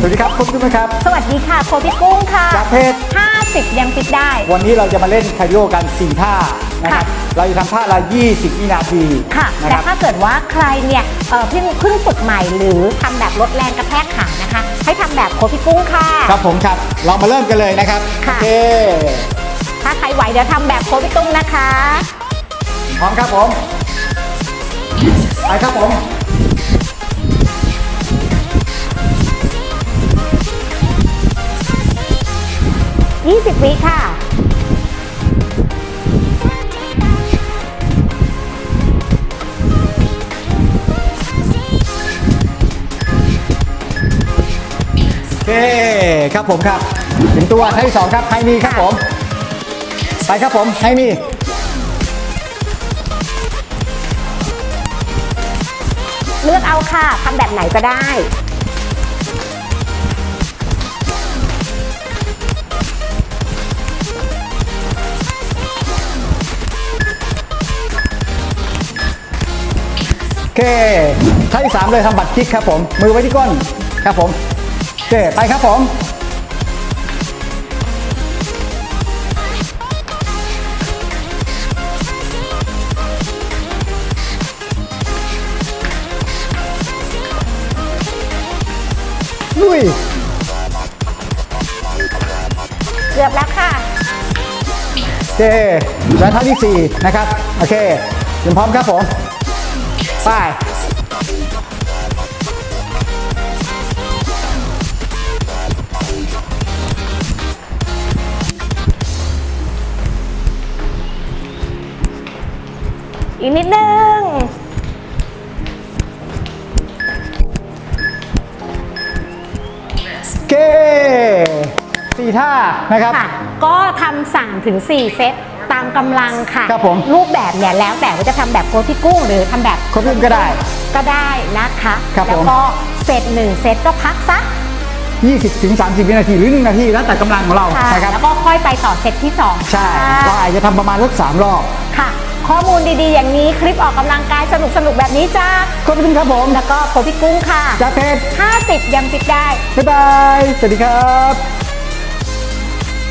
สวัสดีครับคุณผู้ชมครับ สวัสดีค่ะโคพี่กุ้งค่ะจากเพจ50ยังฟิตได้ วันนี้เราจะมาเล่นคาร์ดิโอกัน4ท่านะครับค่ะเราจะทำท่าละ 20 วินาทีค่ะนะแต่ครับถ้าเกิดว่าใครเนี่ยเอ่อเพิ่งเพิ่งฝึกใหม่หรือทำแบบลดแรงกระแทกขานะคะ ให้ทำแบบโคพี่กุ้งค่ะ ครับผมครับ เรามาเริ่มกันเลยนะครับค่ะโอเคถ้าใครไหวเดี๋ยวทำแบบโคพี่กุ้งนะคะ พร้อมครับผมไปครับผม 20 วิค่ะ โอเคครับผมครับถึงตัวท่าที่สองครับไฮมีครับผม ไปครับผมไฮมีเลือกเอาค่ะทำแบบไหนก็ได้ เคท่าที่สามเลยทำบัตรคลิกครับผม มือไว้ที่ก้นครับผมโอเคไปครับผมลุยเกือบแล้วค่ะ โอเคและท่าที่4นะครับ โอเคเตรียมพร้อมครับผม ไปอีกนิดนึงโอเคสี่ท่านะครับ ค่ะ ก็ทำสั่งถึง 4 เซตตามกำลังค่ะครับผมรูปแบบเนี่ยแล้วแต่ว่าจะทำแบบโคพี่กุ้งหรือทำแบบครบรุ่นก็ได้ก็ได้นะคะครับแล้วผมก็เซตหนึ่งเซตก็พักสัก20ถึง30 วินาทีหรือ 1 นาที แล้วแต่กำลังของเราค่ะนะครับแล้วก็ค่อยไปต่อเซตที่ 2 ใช่เราอาจจะทำประมาณสักสามรอบค่ะ ข้อมูลดีๆ อย่างนี้คลิปออกกำลังกายสนุกๆแบบนี้จ้าขอบคุณครับผม แล้วก็โคพี่กุ้งค่ะจากเพจ50 ยังฟิตได้ บ๊ายบาย สวัสดีครับ